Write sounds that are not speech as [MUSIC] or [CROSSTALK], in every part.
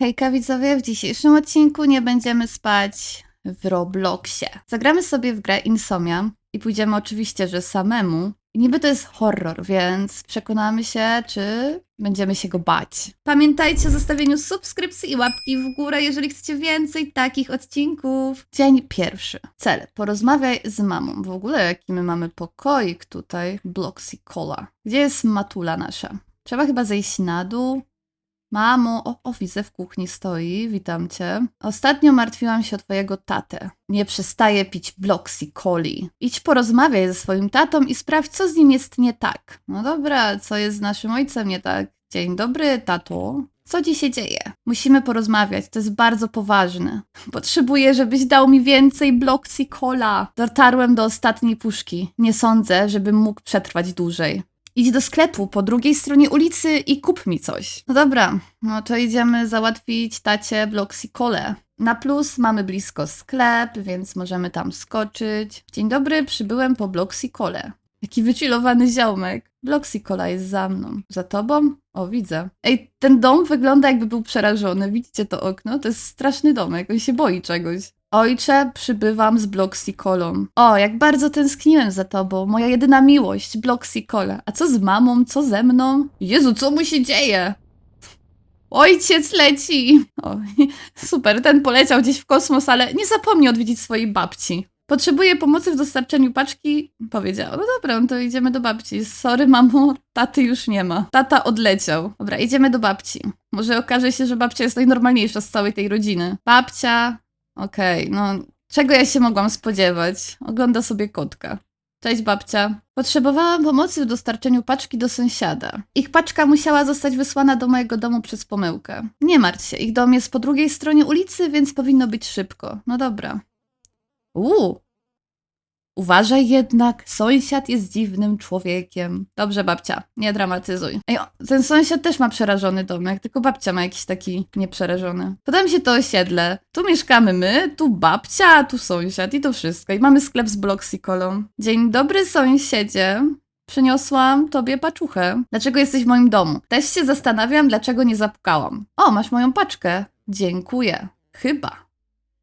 Hejka widzowie, w dzisiejszym odcinku nie będziemy spać w Robloxie. Zagramy sobie w grę Insomnia i pójdziemy oczywiście, że samemu. I niby to jest horror, więc przekonamy się, czy będziemy się go bać. Pamiętajcie o zostawieniu subskrypcji i łapki w górę, jeżeli chcecie więcej takich odcinków. Dzień pierwszy. Cel. Porozmawiaj z mamą. W ogóle jaki my mamy pokoik tutaj. Bloxy Cola. Gdzie jest matula nasza? Trzeba chyba zejść na dół. Mamo, o, o, widzę, w kuchni stoi, witam cię. Ostatnio martwiłam się o twojego tatę. Nie przestaje pić Bloxy Coli. Idź porozmawiaj ze swoim tatą i sprawdź, co z nim jest nie tak. No dobra, co jest z naszym ojcem nie tak? Dzień dobry, tato. Co ci się dzieje? Musimy porozmawiać, to jest bardzo poważne. Potrzebuję, żebyś dał mi więcej Bloxy Cola. Dotarłem do ostatniej puszki. Nie sądzę, żebym mógł przetrwać dłużej. Idź do sklepu po drugiej stronie ulicy i kup mi coś. No dobra, no to idziemy załatwić tacie Bloxy Cole. Na plus mamy blisko sklep, więc możemy tam skoczyć. Dzień dobry, przybyłem po Bloxy Cole. Jaki wychillowany ziomek. Bloxy Cola jest za mną. Za tobą? O, widzę. Ej, ten dom wygląda jakby był przerażony. Widzicie to okno? To jest straszny domek. On się boi czegoś. Ojcze, przybywam z Bloxy Colą. O, jak bardzo tęskniłem za tobą. Moja jedyna miłość, Bloxy Cola. A co z mamą? Co ze mną? Jezu, co mu się dzieje? Ojciec leci! O, [LAUGHS] super, ten poleciał gdzieś w kosmos, ale nie zapomnij odwiedzić swojej babci. Potrzebuję pomocy w dostarczeniu paczki. Powiedział, no dobra, no to idziemy do babci. Sorry, mamo, taty już nie ma. Tata odleciał. Dobra, idziemy do babci. Może okaże się, że babcia jest najnormalniejsza z całej tej rodziny. Babcia, Okej, no czego ja się mogłam spodziewać? Ogląda sobie kotka. Cześć babcia. Potrzebowałam pomocy w dostarczeniu paczki do sąsiada. Ich paczka musiała zostać wysłana do mojego domu przez pomyłkę. Nie martw się, ich dom jest po drugiej stronie ulicy, więc powinno być szybko. No dobra. Uuu. Uważaj jednak, sąsiad jest dziwnym człowiekiem. Dobrze, babcia, nie dramatyzuj. Ej, ten sąsiad też ma przerażony domek, tylko babcia ma jakiś taki nieprzerażony. Podoba mi się to osiedle. Tu mieszkamy my, tu babcia, tu sąsiad i to wszystko. I mamy sklep z bloksikolą. Dzień dobry, sąsiedzie. Przyniosłam tobie paczuchę. Dlaczego jesteś w moim domu? Też się zastanawiam, dlaczego nie zapukałam. O, masz moją paczkę. Dziękuję. Chyba.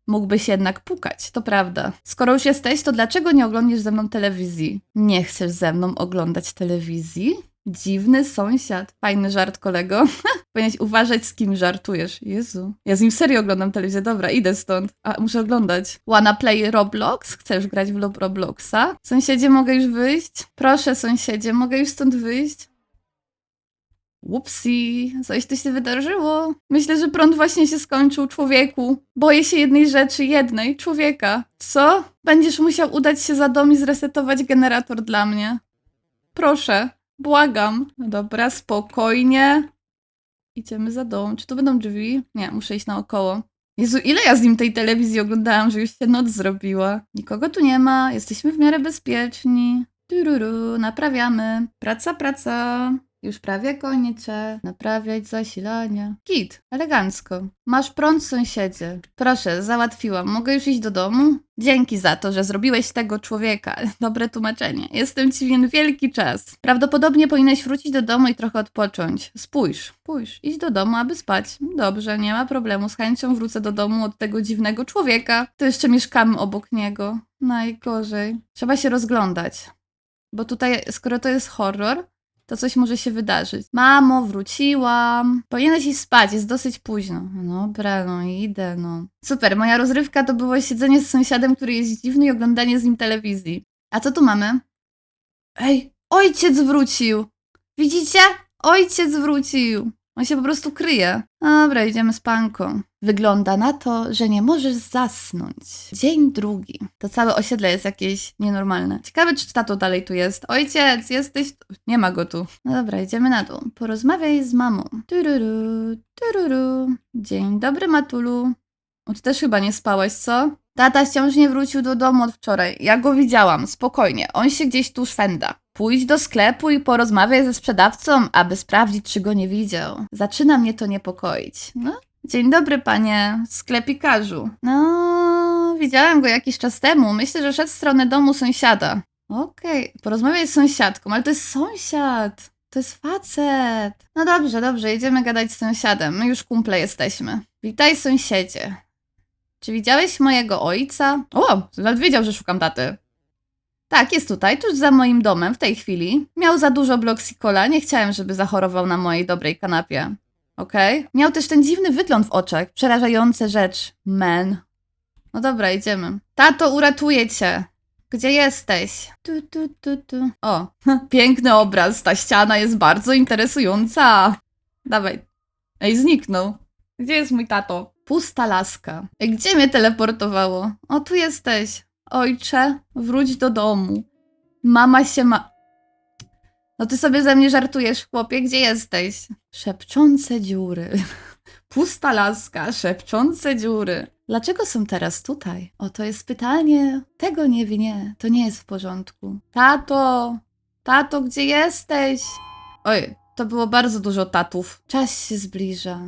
Mógłbyś jednak pukać, to prawda. Skoro już jesteś, to dlaczego nie oglądasz ze mną telewizji? Nie chcesz ze mną oglądać telewizji? Dziwny sąsiad. Fajny żart, kolego. [LAUGHS] Powinieneś uważać, z kim żartujesz. Jezu. Ja z nim serio oglądam telewizję. Dobra, idę stąd. A, muszę oglądać. Wanna play Roblox? Chcesz grać w Robloxa? Sąsiedzie, mogę już wyjść? Proszę, sąsiedzie, mogę już stąd wyjść? Upsi, coś tu się wydarzyło. Myślę, że prąd właśnie się skończył, człowieku. Boję się jednej rzeczy, jednej, człowieka. Co? Będziesz musiał udać się za dom i zresetować generator dla mnie. Proszę, błagam. Dobra, spokojnie. Idziemy za dom. Czy to będą drzwi? Nie, muszę iść naokoło. Jezu, ile ja z nim tej telewizji oglądałam, że już się noc zrobiła. Nikogo tu nie ma, jesteśmy w miarę bezpieczni. Tururu, naprawiamy. Praca, praca. Już prawie kończę. Naprawiać zasilania. Kit, elegancko. Masz prąd, sąsiedzie. Proszę, załatwiłam. Mogę już iść do domu? Dzięki za to, że zrobiłeś tego człowieka. [LAUGHS] Dobre tłumaczenie. Jestem ci winien wielki czas. Prawdopodobnie powinieneś wrócić do domu i trochę odpocząć. Spójrz, spójrz. Idź do domu, aby spać. Dobrze, nie ma problemu. Z chęcią wrócę do domu od tego dziwnego człowieka. To jeszcze mieszkamy obok niego. Najgorzej. Trzeba się rozglądać. Bo tutaj, skoro to jest horror, to coś może się wydarzyć. Mamo, wróciłam. Powinieneś iść spać, jest dosyć późno. No dobra, no idę, no. Super, moja rozrywka to było siedzenie z sąsiadem, który jest dziwny i oglądanie z nim telewizji. A co tu mamy? Ej, ojciec wrócił! Widzicie? Ojciec wrócił! On się po prostu kryje. Dobra, idziemy z panką. Wygląda na to, że nie możesz zasnąć. Dzień drugi. To całe osiedle jest jakieś nienormalne. Ciekawe, czy tato dalej tu jest. Ojciec, jesteś tu. Nie ma go tu. No dobra, idziemy na dół. Porozmawiaj z mamą. Tururu, tururu. Dzień dobry, Matulu. O, ty też chyba nie spałaś, co? Tata wciąż nie wrócił do domu od wczoraj. Ja go widziałam, spokojnie. On się gdzieś tu szwenda. Pójdź do sklepu i porozmawiaj ze sprzedawcą, aby sprawdzić, czy go nie widział. Zaczyna mnie to niepokoić. No, dzień dobry, panie sklepikarzu. No, widziałem go jakiś czas temu. Myślę, że szedł w stronę domu sąsiada. Okej, porozmawiaj z sąsiadką, ale to jest sąsiad. To jest facet. No dobrze, dobrze, jedziemy gadać z sąsiadem. My już kumple jesteśmy. Witaj, sąsiedzie. Czy widziałeś mojego ojca? O, nawet wiedział, że szukam taty. Tak, jest tutaj, tuż za moim domem w tej chwili. Miał za dużo bloksikola, nie chciałem, żeby zachorował na mojej dobrej kanapie. Okej? Miał też ten dziwny wygląd w oczach. Przerażająca rzecz. Man. No dobra, idziemy. Tato, uratuję cię. Gdzie jesteś? Tu, tu, tu, tu. O, [LAUGHS] piękny obraz. Ta ściana jest bardzo interesująca. Dawaj. Ej, zniknął. Gdzie jest mój tato? Pusta laska. Ej, gdzie mnie teleportowało? O, tu jesteś. Ojcze, wróć do domu. Mama się ma... No ty sobie ze mnie żartujesz, chłopie, gdzie jesteś? Szepczące dziury. [LAUGHS] Pusta laska, szepczące dziury. Dlaczego są teraz tutaj? O, to jest pytanie. Tego nie wie. To nie jest w porządku. Tato! Tato, gdzie jesteś? Oj, to było bardzo dużo tatów. Czas się zbliża.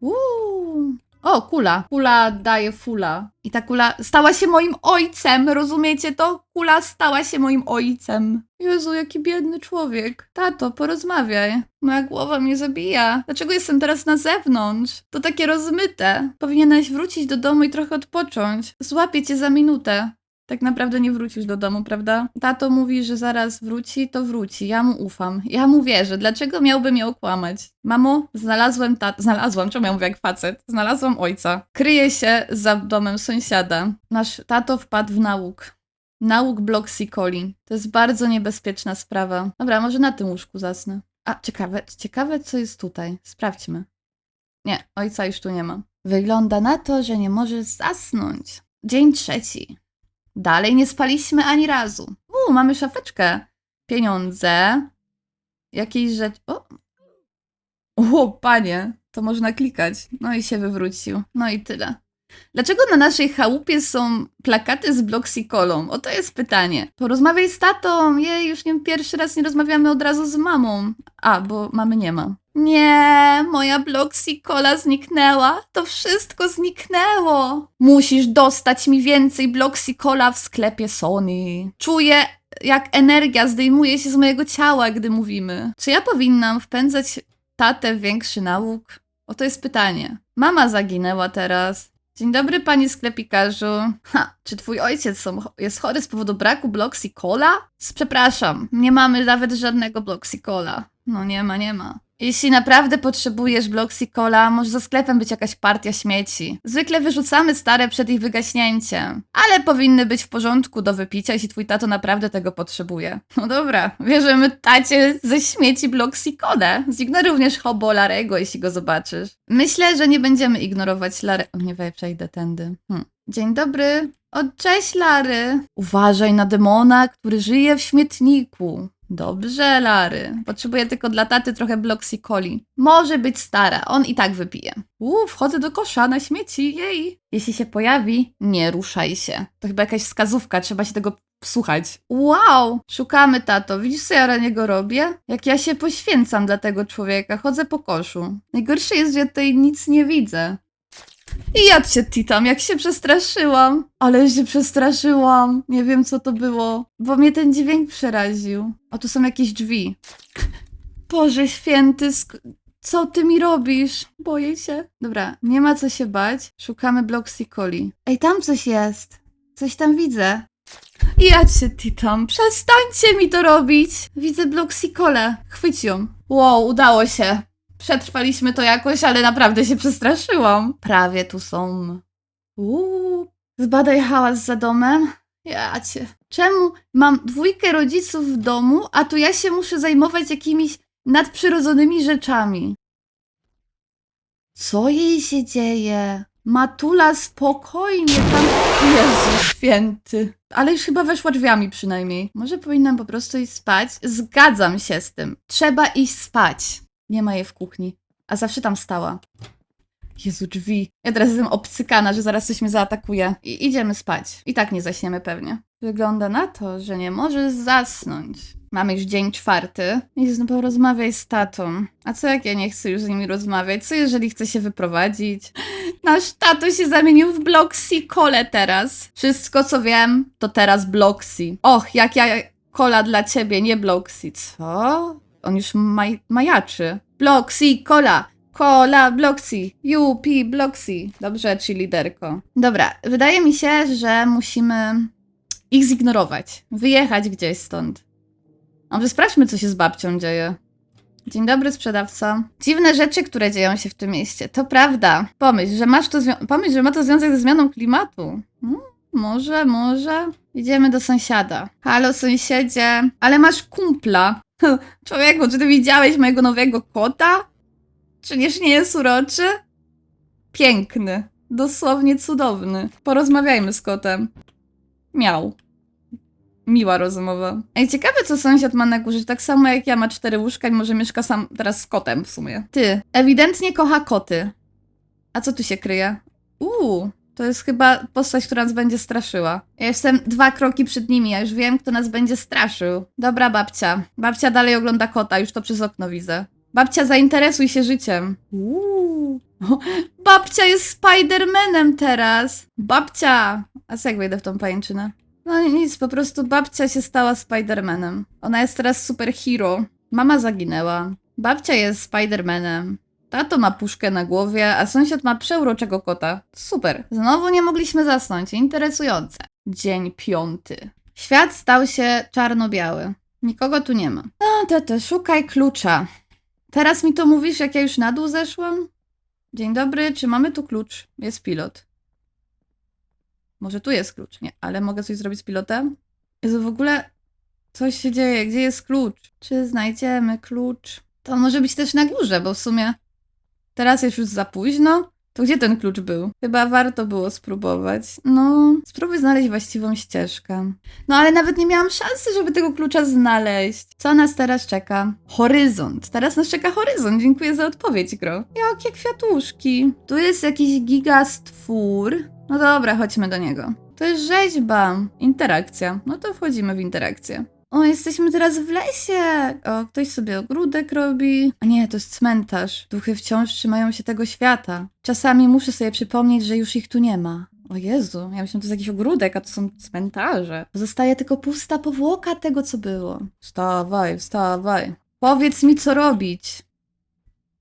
Uuu. O, kula. Kula daje fula. I ta kula stała się moim ojcem, rozumiecie to? Kula stała się moim ojcem. Jezu, jaki biedny człowiek. Tato, porozmawiaj. Moja głowa mnie zabija. Dlaczego jestem teraz na zewnątrz? To takie rozmyte. Powinieneś wrócić do domu i trochę odpocząć. Złapię cię za minutę. Tak naprawdę nie wrócisz do domu, prawda? Tato mówi, że zaraz wróci, to wróci. Ja mu ufam. Ja mu wierzę. Dlaczego miałby mnie okłamać? Mamo, znalazłem tatę. Znalazłam, czemu ja mówię jak facet? Znalazłam ojca. Kryje się za domem sąsiada. Nasz tato wpadł w nauk. Nauk Bloxicoli. To jest bardzo niebezpieczna sprawa. Dobra, może na tym łóżku zasnę. A, ciekawe, ciekawe co jest tutaj. Sprawdźmy. Nie, ojca już tu nie ma. Wygląda na to, że nie może zasnąć. Dzień trzeci. Dalej nie spaliśmy ani razu. U, mamy szafeczkę. Pieniądze. Jakieś rzeczy. O! o, panie, to można klikać. No i się wywrócił. No i tyle. Dlaczego na naszej chałupie są plakaty z Bloxicolą? O to jest pytanie. Porozmawiaj z tatą. Jej, już nie pierwszy raz nie rozmawiamy od razu z mamą. A, bo mamy nie ma. Nie, moja Bloxicola zniknęła. To wszystko zniknęło. Musisz dostać mi więcej Bloxicola w sklepie Sony. Czuję, jak energia zdejmuje się z mojego ciała, gdy mówimy. Czy ja powinnam wpędzać tatę w większy nauk? O to jest pytanie. Mama zaginęła teraz. Dzień dobry, panie sklepikarzu. Ha, czy twój ojciec są, jest chory z powodu braku Bloxicola? Przepraszam, nie mamy nawet żadnego Bloxicola. No nie ma, nie ma. Jeśli naprawdę potrzebujesz Bloxicola, może za sklepem być jakaś partia śmieci. Zwykle wyrzucamy stare przed ich wygaśnięciem, ale powinny być w porządku do wypicia, jeśli twój tato naprawdę tego potrzebuje. No dobra, bierzemy tacie ze śmieci Bloxicolę. Zignoruj również hobo Larego, jeśli go zobaczysz. Myślę, że nie będziemy ignorować Lary... O, nie, we, przejdę tędy. Hm. Dzień dobry. O, cześć Lary. Uważaj na demona, który żyje w śmietniku. Dobrze, Lary. Potrzebuję tylko dla taty trochę bloksykoli. Może być stara, on i tak wypije. Uuu, wchodzę do kosza na śmieci, jej. Jeśli się pojawi, nie ruszaj się. To chyba jakaś wskazówka, trzeba się tego słuchać. Wow, szukamy tato. Widzisz, co ja na niego robię? Jak ja się poświęcam dla tego człowieka, chodzę po koszu. Najgorsze jest, że ja tutaj nic nie widzę. I ja cię titam, jak się przestraszyłam. Ale się przestraszyłam. Nie wiem, co to było, bo mnie ten dźwięk przeraził. O, tu są jakieś drzwi. Boże święty, sk- co ty mi robisz? Boję się. Dobra, nie ma co się bać. Szukamy Bloxicoli. Ej, tam coś jest. Coś tam widzę. Ja cię titam. Przestańcie mi to robić. Widzę Bloxicole. Chwyć ją. Wow, udało się. Przetrwaliśmy to jakoś, ale naprawdę się przestraszyłam. Prawie tu są. Uuu. Zbadaj hałas za domem. Ja cię. Czemu mam dwójkę rodziców w domu, a tu ja się muszę zajmować jakimiś nadprzyrodzonymi rzeczami? Co jej się dzieje? Matula spokojnie tam. Jezu święty. Ale już chyba weszła drzwiami przynajmniej. Może powinnam po prostu iść spać? Zgadzam się z tym. Trzeba iść spać. Nie ma jej w kuchni. A zawsze tam stała. Jezu, drzwi. Ja teraz jestem obcykana, że zaraz coś mnie zaatakuje. I idziemy spać. I tak nie zaśniemy pewnie. Wygląda na to, że nie możesz zasnąć. Mamy już dzień czwarty. Jezu, no porozmawiaj z tatą. A co jak ja nie chcę już z nimi rozmawiać? Co jeżeli chcę się wyprowadzić? Nasz tato się zamienił w Bloxy Kole teraz. Wszystko co wiem, to teraz Bloxy. Och, jak ja Kola dla ciebie, nie Bloxy. Co? On już maj, majaczy. Bloxy, kola. Kola, Bloxy. UP, Bloxy. Dobrze, czy liderko. Dobra, wydaje mi się, że musimy ich zignorować. Wyjechać gdzieś stąd. A może sprawdźmy, co się z babcią dzieje. Dzień dobry, sprzedawca. Dziwne rzeczy, które dzieją się w tym mieście. To prawda. Pomyśl, że masz to pomyśl, że ma to związek ze zmianą klimatu. Hmm, może, może. Idziemy do sąsiada. Halo, sąsiedzie. Ale masz kumpla. [LAUGHS] Człowieku, czy ty widziałeś mojego nowego kota? Czyż nie jest uroczy? Piękny. Dosłownie cudowny. Porozmawiajmy z kotem. Miał. Miła rozmowa. Ej, ciekawe, co sąsiad ma na górze. Tak samo jak ja ma cztery łóżka i może mieszka sam teraz z kotem w sumie. Ty, ewidentnie kocha koty. A co tu się kryje? Uuu, to jest chyba postać, która nas będzie straszyła. Ja jestem dwa kroki przed nimi, ja już wiem, kto nas będzie straszył. Dobra, babcia. Babcia dalej ogląda kota, już to przez okno widzę. Babcia, zainteresuj się życiem. Uuu. [LAUGHS] Babcia jest Spidermanem teraz. Babcia. A co jak wejdę w tą pajęczynę? No nic, po prostu babcia się stała Spidermanem. Ona jest teraz superhero. Mama zaginęła. Babcia jest Spidermanem. Tato ma puszkę na głowie, a sąsiad ma przeuroczego kota. Super. Znowu nie mogliśmy zasnąć. Interesujące. Dzień piąty. Świat stał się czarno-biały. Nikogo tu nie ma. No, tete, szukaj klucza. Teraz mi to mówisz, jak ja już na dół zeszłam? Dzień dobry, czy mamy tu klucz? Jest pilot. Może tu jest klucz, nie, ale mogę coś zrobić z pilotem? Jezu, w ogóle coś się dzieje, gdzie jest klucz? Czy znajdziemy klucz? To może być też na górze, bo w sumie teraz jest już za późno. To gdzie ten klucz był? Chyba warto było spróbować. No, spróbuj znaleźć właściwą ścieżkę. No ale nawet nie miałam szansy, żeby tego klucza znaleźć. Co nas teraz czeka? Horyzont. Teraz nas czeka horyzont. Dziękuję za odpowiedź, Gro. Jakie kwiatuszki. Tu jest jakiś gigastwór. No dobra, chodźmy do niego. To jest rzeźba. Interakcja. No to wchodzimy w interakcję. O, jesteśmy teraz w lesie. O, ktoś sobie ogródek robi. A nie, to jest cmentarz. Duchy wciąż trzymają się tego świata. Czasami muszę sobie przypomnieć, że już ich tu nie ma. O Jezu, ja myślałam, że to jest jakiś ogródek, a to są cmentarze. Zostaje tylko pusta powłoka tego, co było. Wstawaj, wstawaj. Powiedz mi, co robić.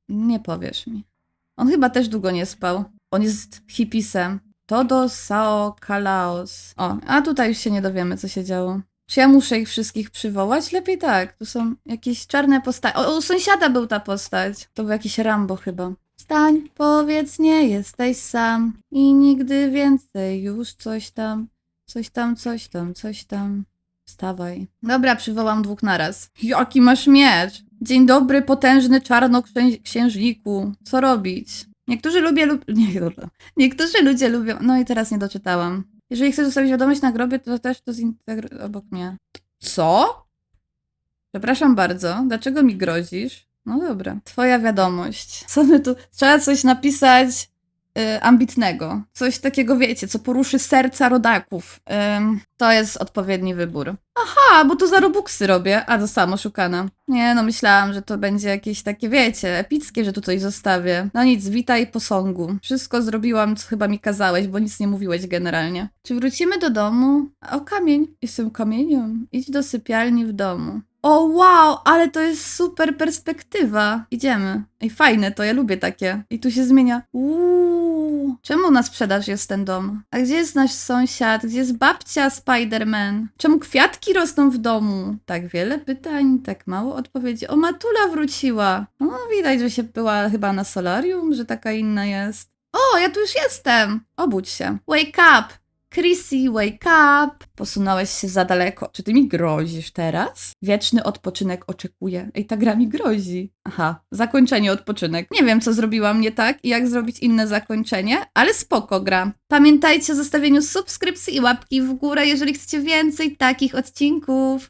Nie powiesz mi. On chyba też długo nie spał. On jest hipisem. Todo Sao Kalaos. O, a tutaj już się nie dowiemy, co się działo. Czy ja muszę ich wszystkich przywołać? Lepiej tak. Tu są jakieś czarne postacie. O, u sąsiada był ta postać. To był jakiś Rambo chyba. Stań, powiedz, nie jesteś sam. I nigdy więcej już coś tam, coś tam, coś tam, coś tam. Wstawaj. Dobra, przywołam dwóch naraz. Jaki masz miecz? Dzień dobry, potężny czarnoksiężniku. Co robić? Niektórzy lubię lub... [LAUGHS] Nie, dobra. Niektórzy ludzie lubią... No i teraz nie doczytałam. Jeżeli chcesz zostawić wiadomość na grobie, to też to zintegruj obok mnie. Co? Przepraszam bardzo, dlaczego mi grozisz? No dobra. Twoja wiadomość. Co my tu... Trzeba coś napisać ambitnego. Coś takiego, wiecie, co poruszy serca rodaków. To jest odpowiedni wybór. Aha, bo to za robuxy robię. A, zostałam oszukana. Nie, no myślałam, że to będzie jakieś takie, wiecie, epickie, że tu coś zostawię. No nic, witaj posągu. Wszystko zrobiłam, co chyba mi kazałeś, bo nic nie mówiłeś generalnie. Czy wrócimy do domu? O, kamień. Jestem kamieniem. Idź do sypialni w domu. O wow, ale to jest super perspektywa. Idziemy. Ej, fajne to, ja lubię takie. I tu się zmienia. Uuu. Czemu na sprzedaż jest ten dom? A gdzie jest nasz sąsiad? Gdzie jest babcia Spider-Man? Czemu kwiatki rosną w domu? Tak wiele pytań, tak mało odpowiedzi. O, Matula wróciła. O, widać, że się była chyba na solarium, że taka inna jest. O, ja tu już jestem. Obudź się. Wake up. Chrissy, wake up! Posunąłeś się za daleko. Czy ty mi grozisz teraz? Wieczny odpoczynek oczekuje. Ej, ta gra mi grozi. Aha, zakończenie odpoczynek. Nie wiem, co zrobiłam nie tak i jak zrobić inne zakończenie, ale spoko gra. Pamiętajcie o zostawieniu subskrypcji i łapki w górę, jeżeli chcecie więcej takich odcinków.